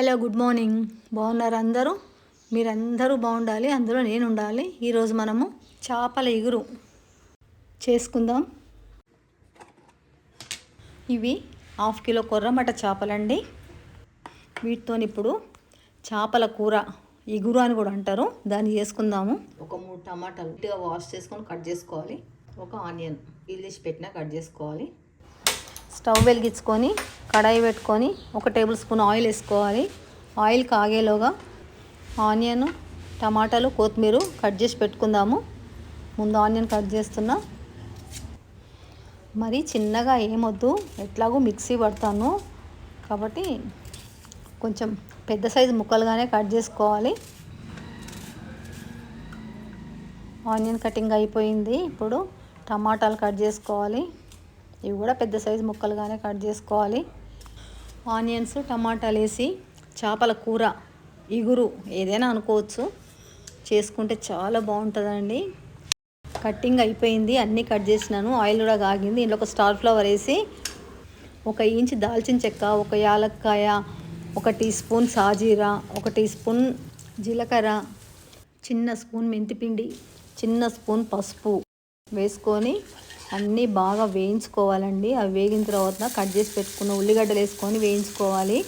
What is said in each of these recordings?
Hello good morning. బాగున్నారు అందరూ? మీరందరూ బాగుండాలి అందులో నేను ఉండాలి ఈరోజు మనము చేపల ఎగురు చేసుకుందాం. ఇవి హాఫ్ కిలో కొర్రమట చేపలండి. వీటితో ఇప్పుడు చేపల కూర ఎగురు అని కూడా అంటారు. దాన్ని చేసుకుందాము. ఒక మూడు టమాటాలు వాష్ చేసుకొని కట్ చేసుకోవాలి. ఒక ఆనియన్ పీల్ చేసి పెట్టినా కట్ చేసుకోవాలి. స్టవ్ వెలిగించుకొని కడాయి పెట్టుకొని ఒక టేబుల్ స్పూన్ ఆయిల్ వేసుకోవాలి. ఆయిల్ కాగేలోగా ఆనియన్ టమాటాలు కొత్తిమీర కట్ చేసి పెట్టుకుందాము. ముందు ఆనియన్ కట్ చేస్తున్నా. మరి చిన్నగా ఏమొద్దు ఎట్లాగో మిక్సీ పడతాను. కాబట్టి కొంచెం పెద్ద సైజు ముక్కలుగానే కట్ చేసుకోవాలి. ఆనియన్ కటింగ్ అయిపోయింది. ఇప్పుడు టమాటాలు కట్ చేసుకోవాలి. ఇవి కూడా పెద్ద సైజు ముక్కలుగానే కట్ చేసుకోవాలి. ఆనియన్స్ టమాటాలు వేసి చేపల కూర ఇగురు ఏదైనా అనుకోవచ్చు. చేసుకుంటే చాలా బాగుంటుందండి. కట్టింగ్ అయిపోయింది అన్నీ కట్ చేసినాను. ఆయిల్ కూడా కాగింది. ఇందులో ఒక స్టార్ ఫ్లవర్ వేసి ఒక ఇంచ్ దాల్చిన చెక్క ఒక యాలక్కాయ ఒక టీ స్పూన్ సాజీరా ఒక టీ స్పూన్ జీలకర్ర చిన్న స్పూన్ మెంతిపిండి చిన్న స్పూన్ పసుపు వేసుకొని అన్నీ బాగా వేయించుకోవాలండి. అవి వేగిన తర్వాత కట్ చేసి పెట్టుకున్న ఉల్లిగడ్డలు వేసుకొని వేయించుకోవాలి.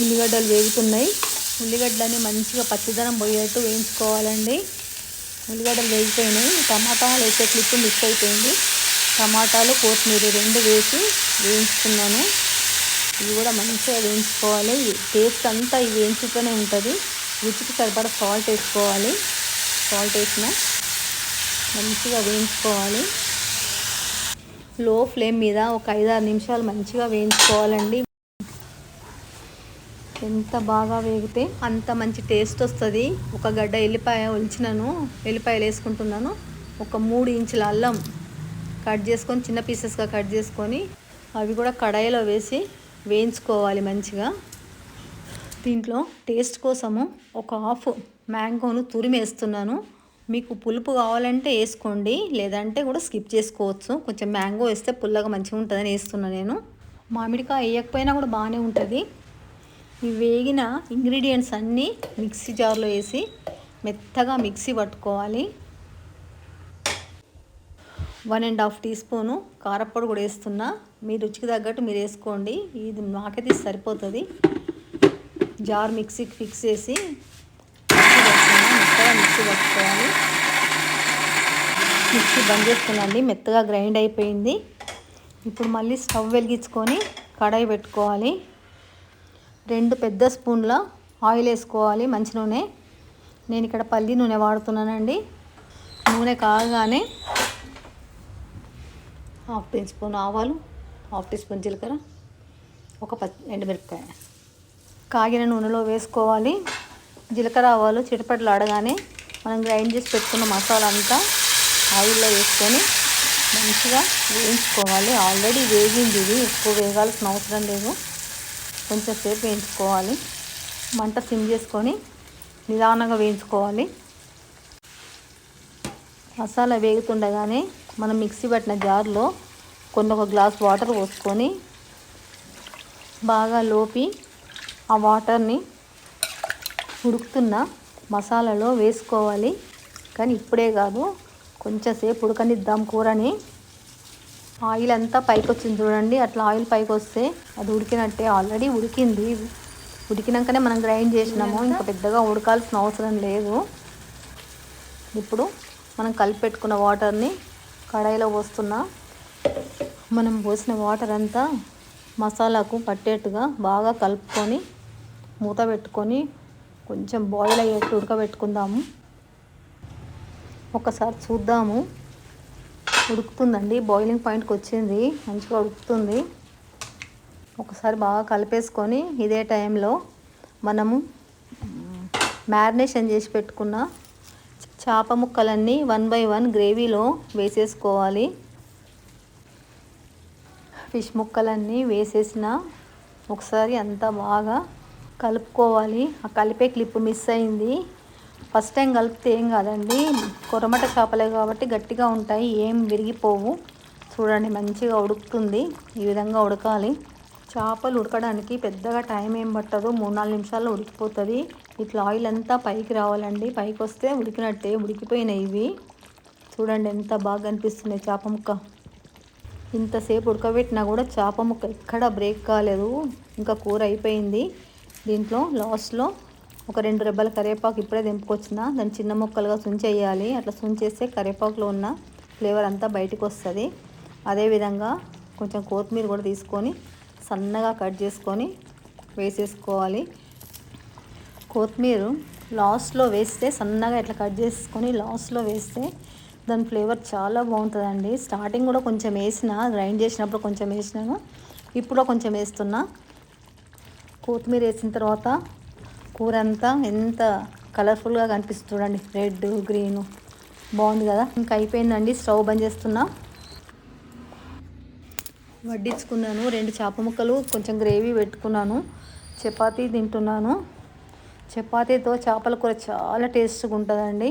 ఉల్లిగడ్డలు వేగుతున్నాయి. ఉల్లిగడ్డలని మంచిగా పచ్చిదనం పోయేట్టు వేయించుకోవాలండి. ఉల్లిగడ్డలు వేగిపోయినాయి. టమాటాలు వేసే క్లిప్ మిక్స్ అయిపోయింది. టమాటాలు కొత్తిమీర రెండు వేసి వేయించుకున్నాను. ఇవి కూడా మంచిగా వేయించుకోవాలి. టేస్ట్ అంతా ఇవి వేయించుతూనే ఉంటుంది. రుచికి సరిపడా సాల్ట్ వేసుకోవాలి. సాల్ట్ వేసిన మంచిగా వేయించుకోవాలి. లో ఫ్లేమ్ మీద ఒక ఐదారు నిమిషాలు మంచిగా వేయించుకోవాలండి. ఎంత బాగా వేగితే అంత మంచి టేస్ట్ వస్తుంది. ఒక గడ్డ ఎల్లిపాయ ఒలిచినాను ఎల్లిపాయలు వేసుకుంటున్నాను. ఒక మూడు ఇంచుల అల్లం కట్ చేసుకొని చిన్న పీసెస్గా కట్ చేసుకొని అవి కూడా కడాయిలో వేసి వేయించుకోవాలి మంచిగా. దీంట్లో టేస్ట్ కోసము ఒక హాఫ్ మ్యాంగోను తురిమేస్తున్నాను. మీకు పులుపు కావాలంటే వేసుకోండి లేదంటే కూడా స్కిప్ చేసుకోవచ్చు. కొంచెం మ్యాంగో వేస్తే పుల్లగా మంచిగా ఉంటుందని వేస్తున్నా నేను. మామిడికాయ వేయకపోయినా కూడా బాగానే ఉంటుంది. ఈ వేగిన ఇంగ్రీడియంట్స్ అన్నీ మిక్సీ జార్లో వేసి మెత్తగా మిక్సీ పట్టుకోవాలి. One and half teaspoon కారప్పొడి కూడా వేస్తున్నా. మీ రుచికి తగ్గట్టు మీరు వేసుకోండి. ఇది నాకైతే సరిపోతుంది. జార్ మిక్సీకి ఫిక్స్ చేసి మిక్సీ పట్టుకోవాలి. మిక్సీ బంద్ చేసుకున్నాండి మెత్తగా గ్రైండ్ అయిపోయింది. ఇప్పుడు మళ్ళీ స్టవ్ వెలిగించుకొని కడాయి పెట్టుకోవాలి. రెండు పెద్ద స్పూన్ల ఆయిల్ వేసుకోవాలి మంచి నూనె. నేను ఇక్కడ పల్లి నూనె వాడుతున్నానండి. నూనె కాగానే హాఫ్ టీ స్పూన్ ఆవాలు హాఫ్ టీ స్పూన్ జీలకర్ర ఒక పచ్చి ఎండుమిరపకాయ. కాగిన నూనెలో వేసుకోవాలి. జీలకర్ర ఆవాలు చిటపట్లు ఆడగానే మనం గ్రైండ్ చేసి పెట్టుకున్న మసాలా అంతా ఆయిల్లో వేసుకొని మంచిగా వేయించుకోవాలి. ఆల్రెడీ వేగింది ఇది ఎక్కువ వేగాల్సిన అవసరం లేదు. కొంచెం సేపు వేయించుకోవాలి. మంట సిమ్ చేసుకొని నిదానంగా వేయించుకోవాలి. మసాలా వేగుతుండగానే మనం మిక్సీ పట్టిన జార్లో కొన్ని ఒక గ్లాస్ వాటర్ పోసుకొని బాగా లోపి ఆ వాటర్ని ఉడుకుతున్న మసాలాలో వేసుకోవాలి. కానీ ఇప్పుడే కాదు కొంచెం సేపు ఉడకనిద్దాం కూరని. ఆయిల్ అంతా పైకి వచ్చింది చూడండి. అట్లా ఆయిల్ పైకి వస్తే అది ఉడికినట్టే. ఆల్రెడీ ఉడికింది. ఉడికినాకనే మనం గ్రైండ్ చేసినాము. ఇంకా పెద్దగా ఉడకాల్సిన అవసరం లేదు. ఇప్పుడు మనం కలిపి పెట్టుకున్న వాటర్ని కడాయిలో పోస్తున్నా. మనం పోసిన వాటర్ అంతా మసాలాకు పట్టేట్టుగా బాగా కలుపుకొని మూత పెట్టుకొని కొంచెం బాయిల్ అయ్యేట్టు ఉడకబెట్టుకుందాము. ఒకసారి చూద్దాము. ఉడుకుతుందండి బాయిలింగ్ పాయింట్కి వచ్చింది మంచిగా ఉడుకుతుంది. ఒకసారి బాగా కలిపేసుకొని ఇదే టైంలో మనము మ్యారినేషన్ చేసి పెట్టుకున్న చేప ముక్కలన్నీ వన్ బై వన్ గ్రేవీలో వేసేసుకోవాలి. ఫిష్ ముక్కలన్నీ వేసేసిన ఒకసారి అంతా బాగా కలుపుకోవాలి. ఆ కలిపే క్లిప్ మిస్ అయింది. ఫస్ట్ టైం కలిపితే ఏం కాదండి. కొరమట చేపలే కాబట్టి గట్టిగా ఉంటాయి. ఏం విరిగిపోవు. చూడండి మంచిగా ఉడుకుతుంది. ఈ విధంగా ఉడకాలి. చేపలు ఉడకడానికి పెద్దగా టైం ఏం పట్టదు. మూడు నాలుగు నిమిషాల్లో ఉడికిపోతుంది. ఇట్లా ఆయిల్ అంతా పైకి రావాలండి. పైకి వస్తే ఉడికినట్టే ఉడికిపోయినాయి ఇవి. చూడండి ఎంత బాగా అనిపిస్తున్నాయి చేప ముక్క. ఇంతసేపు ఉడకబెట్టినా కూడా చేప ముక్క ఎక్కడ బ్రేక్ కాలేదు. ఇంకా కూర అయిపోయింది. దీంట్లో లాస్ట్లో ఒక రెండు రెబ్బల కరివేపాకు ఇప్పుడే దింపుకొచ్చిన. దాన్ని చిన్న ముక్కలుగా సుంచేయాలి. అట్లా సుంచేస్తే కరివేపాకులో ఉన్న ఫ్లేవర్ అంతా బయటకు వస్తుంది. అదేవిధంగా కొంచెం కొత్తిమీర కూడా తీసుకొని సన్నగా కట్ చేసుకొని వేసేసుకోవాలి. కొత్తిమీర లాస్ట్లో వేస్తే సన్నగా ఇట్లా కట్ చేసుకొని లాస్ట్లో వేస్తే దాని ఫ్లేవర్ చాలా బాగుంటుందండి. స్టార్టింగ్ కూడా కొంచెం వేసిన గ్రైండ్ చేసినప్పుడు కొంచెం వేసినాను. ఇప్పుడు కొంచెం వేస్తున్నా. కొత్తిమీర వేసిన తర్వాత కూర అంతా ఎంత కలర్ఫుల్గా కనిపిస్తుంది చూడండి. రెడ్ గ్రీన్ బాగుంది కదా? ఇంకా అయిపోయిందండి. స్టవ్ బంద్ చేస్తున్నా. వడ్డించుకున్నాను. రెండు చేప ముక్కలు కొంచెం గ్రేవీ పెట్టుకున్నాను. చపాతీ తింటున్నాను. చపాతీతో చేపల కూర చాలా టేస్ట్గా ఉంటుందండి.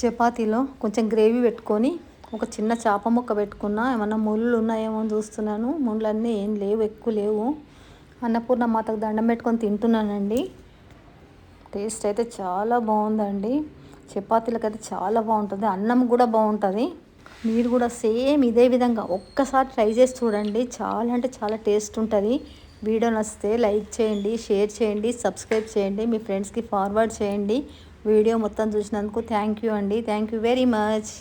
చపాతీలో కొంచెం గ్రేవీ పెట్టుకొని ఒక చిన్న చేప ముక్క పెట్టుకున్నా ఏమన్నా ముళ్ళు ఉన్నాయేమో చూస్తున్నాను. ముళ్ళన్నీ ఏం లేవు ఎక్కువ లేవు. అన్నపూర్ణ మాతకు దండం పెట్టుకొని తింటున్నానండి. టేస్ట్ అయితే చాలా బాగుందండి. చపాతీలకైతే అయితే చాలా బాగుంటుంది అన్నం కూడా బాగుంటుంది. మీరు కూడా సేమ్ ఇదే విధంగా ఒక్కసారి ట్రై చేసి చూడండి. చాలా అంటే చాలా టేస్ట్ ఉంటుంది. వీడియో నచ్చితే లైక్ చేయండి షేర్ చేయండి సబ్స్క్రైబ్ చేయండి మీ ఫ్రెండ్స్కి ఫార్వర్డ్ చేయండి. వీడియో మొత్తం చూసినందుకు థ్యాంక్ యూ అండి. Thank you very much.